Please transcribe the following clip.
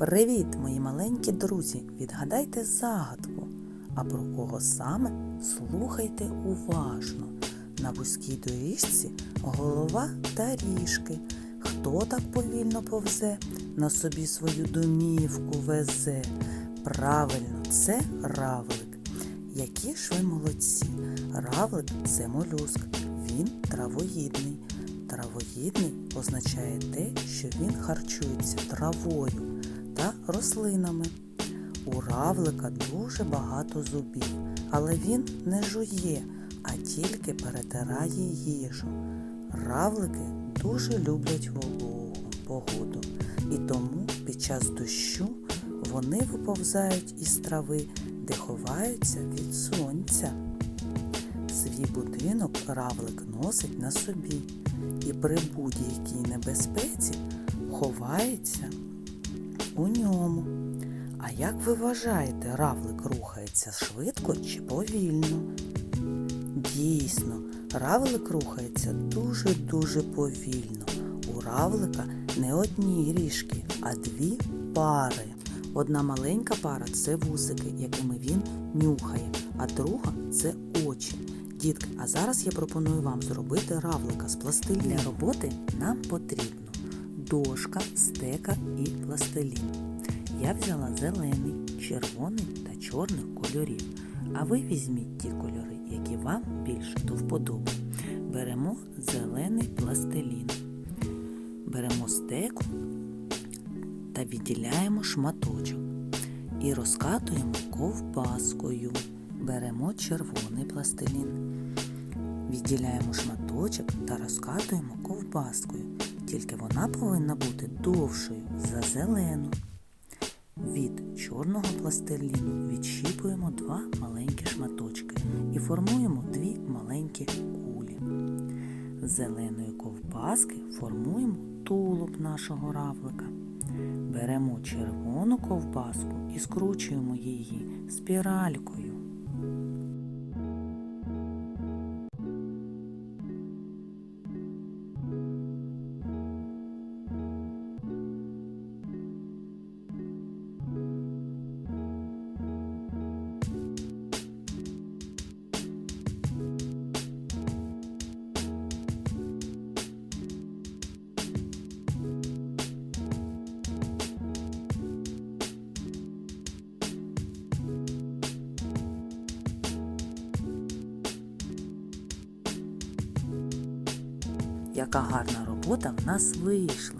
Привіт, мої маленькі друзі! Відгадайте загадку. А про кого саме слухайте уважно. На вузькій доріжці голова та ріжки. Хто так повільно повзе, на собі свою домівку везе. Правильно, це равлик. Які ж ви молодці! Равлик це молюск. Він травоїдний. Травоїдний означає те, що він харчується травою та рослинами. У равлика дуже багато зубів, але він не жує, а тільки перетирає їжу. Равлики дуже люблять вологу погоду, і тому під час дощу вони виповзають із трави, де ховаються від сонця. Свій будинок равлик носить на собі і при будь-якій небезпеці ховається у ньому. А як ви вважаєте, равлик рухається швидко чи повільно? Дійсно, равлик рухається дуже-дуже повільно. У равлика не одні ріжки, а дві пари. Одна маленька пара це вусики, якими він нюхає, а друга це очі. Дітки, а зараз я пропоную вам зробити равлика з пластиліну. Для роботи нам потрібно дошка, стека і пластилін. Я взяла зелений, червоний та чорний кольорів. А ви візьміть ті кольори, які вам більше до вподоби. Беремо зелений пластилін. Беремо стеку та відділяємо шматочок і розкатуємо ковбаскою. Беремо червоний пластилін. Відділяємо шматочок та розкатуємо ковбаскою. Тільки вона повинна бути довшою за зелену. Від чорного пластиліну відщіпуємо два маленькі шматочки і формуємо дві маленькі кулі. Зеленої ковбаски формуємо тулуб нашого равлика. Беремо червону ковбаску і скручуємо її спіралькою. Яка гарна робота в нас вийшла.